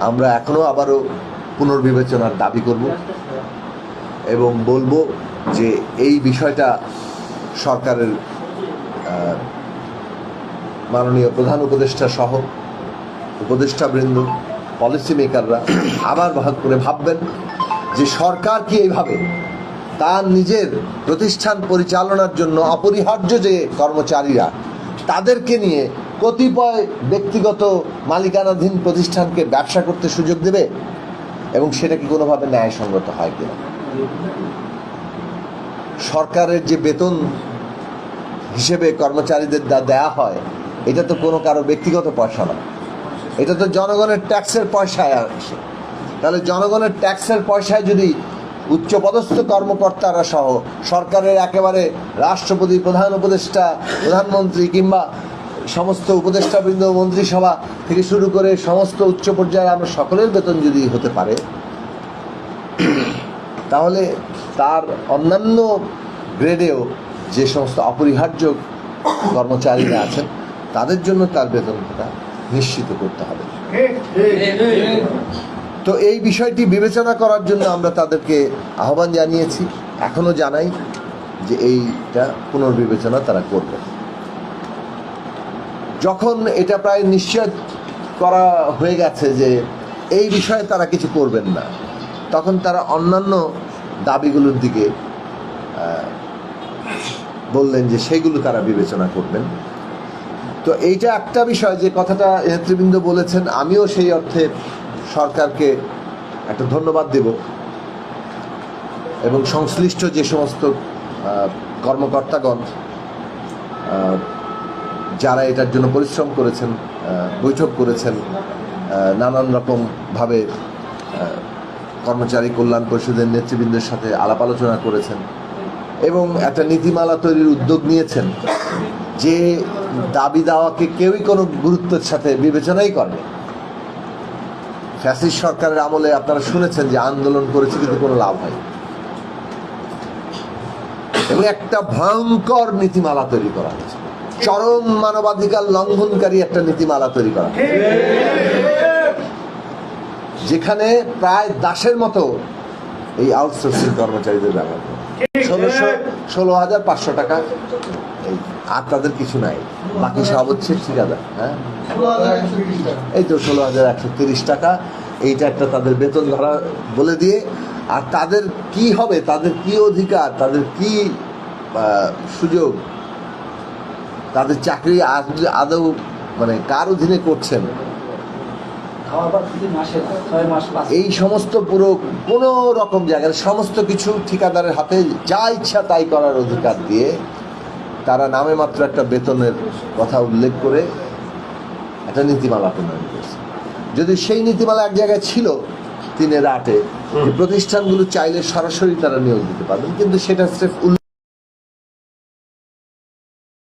আমরা এখনও আবারও পুনর্বিবেচনার দাবি করব এবং বলব যে এই বিষয়টা সরকারের মাননীয় প্রধান উপদেষ্টা সহ উপদেষ্টাবৃন্দ পলিসি মেকাররা আবার ভাগ করে ভাববেন যে সরকার কি এইভাবে তার নিজের প্রতিষ্ঠান পরিচালনার জন্য অপরিহার্য যে কর্মচারীরা তাদেরকে নিয়ে কতিপয় ব্যক্তিগত মালিকানাধীন প্রতিষ্ঠানকে ব্যবসা করতে সুযোগ দেবে এবং সেটা কি কোনোভাবে ন্যায়সঙ্গত হয় কিনা? সরকারের যে বেতন হিসেবে কর্মচারীদের দেয়া হয়, এটা তো কোনো কারও ব্যক্তিগত পয়সা না এটা তো জনগণের ট্যাক্সের পয়সায় আসে। তাহলে জনগণের ট্যাক্সের পয়সায় যদি উচ্চপদস্থ কর্মকর্তারা সহ সরকারের একেবারে রাষ্ট্রপতি, প্রধান উপদেষ্টা, প্রধানমন্ত্রী কিংবা সমস্ত উপদেষ্টাবৃন্দ মন্ত্রিসভা থেকে শুরু করে সমস্ত উচ্চ পর্যায়ে আমরা সকলের বেতন যদি হতে পারে, তাহলে তার অন্যান্য গ্রেডেও যে সমস্ত অপরিহার্য কর্মচারীরা আছেন, তাদের জন্য তার বেতনটা নিশ্চিত করতে হবে। তো এই বিষয়টি বিবেচনা করার জন্য আমরা তাদেরকে আহ্বান জানিয়েছি। এখনও জানাই যে এইটা পুনর্বিবেচনা তারা করবে। যখন এটা প্রায় নিশ্চয় করা হয়ে গেছে যে এই বিষয়ে তারা কিছু করবেন না, তখন তারা অন্যান্য দাবিগুলোর দিকে বললেন যে সেগুলো তারা বিবেচনা করবেন। তো এইটা একটা বিষয় যে কথাটা নেতৃবৃন্দ বলেছেন, আমিও সেই অর্থে সরকারকে একটা ধন্যবাদ দেব এবং সংশ্লিষ্ট যে সমস্ত কর্মকর্তাগণ যারা এটার জন্য পরিশ্রম করেছেন বৈঠক করেছেন নানান রকমভাবে কর্মচারী কল্যাণ পরিষদের নেতৃবৃন্দের সাথে আলাপ আলোচনা করেছেন এবং একটা নীতিমালা তৈরির উদ্যোগ নিয়েছেন যে দাবি দাওয়াকে কেউই কোনো গুরুত্বের সাথে বিবেচনাই করেনি ফ্যাসিস্ট সরকারের আমলে আপনারা শুনেছেন যে আন্দোলন করেছে কিন্তু কোনো লাভ হয় এবং একটা ভয়ঙ্কর নীতিমালা তৈরি করা হয়েছে। চরম মানবাধিকার লঙ্ঘনকারী একটা নীতিমালা তৈরি করা। যেখানে প্রায় দাসের মতো এই আউটসোর্সিং কর্মচারীদের ব্যবহার ষোলোশো, ষোলো হাজার পাঁচশো টাকা। আর তাদের কিছু নাই। বাকি সব হচ্ছে ঠিকাদার হ্যাঁ? এই তো ষোলো হাজার একশো তিরিশ টাকা। এইটা একটা তাদের বেতন ধরা বলে দিয়ে। আর তাদের কি হবে, তাদের কি অধিকার, তাদের কি সুযোগ তাদের চাকরি আদৌ মানে কার অধীনে করছেন এই সমস্ত পুরো কোনো রকম জায়গায় সমস্ত কিছু ঠিকাদারের হাতে যা ইচ্ছা তাই করার অধিকার দিয়ে তারা নামে মাত্র একটা বেতনের কথা উল্লেখ করে একটা নীতিমালা প্রণয়ন করেছে। যদি সেই নীতিমালা এক জায়গায় ছিল তিনের আটে প্রতিষ্ঠানগুলো চাইলে সরাসরি তারা নিয়োগ দিতে পারবেন কিন্তু সেটা স্রেফ উল্লেখ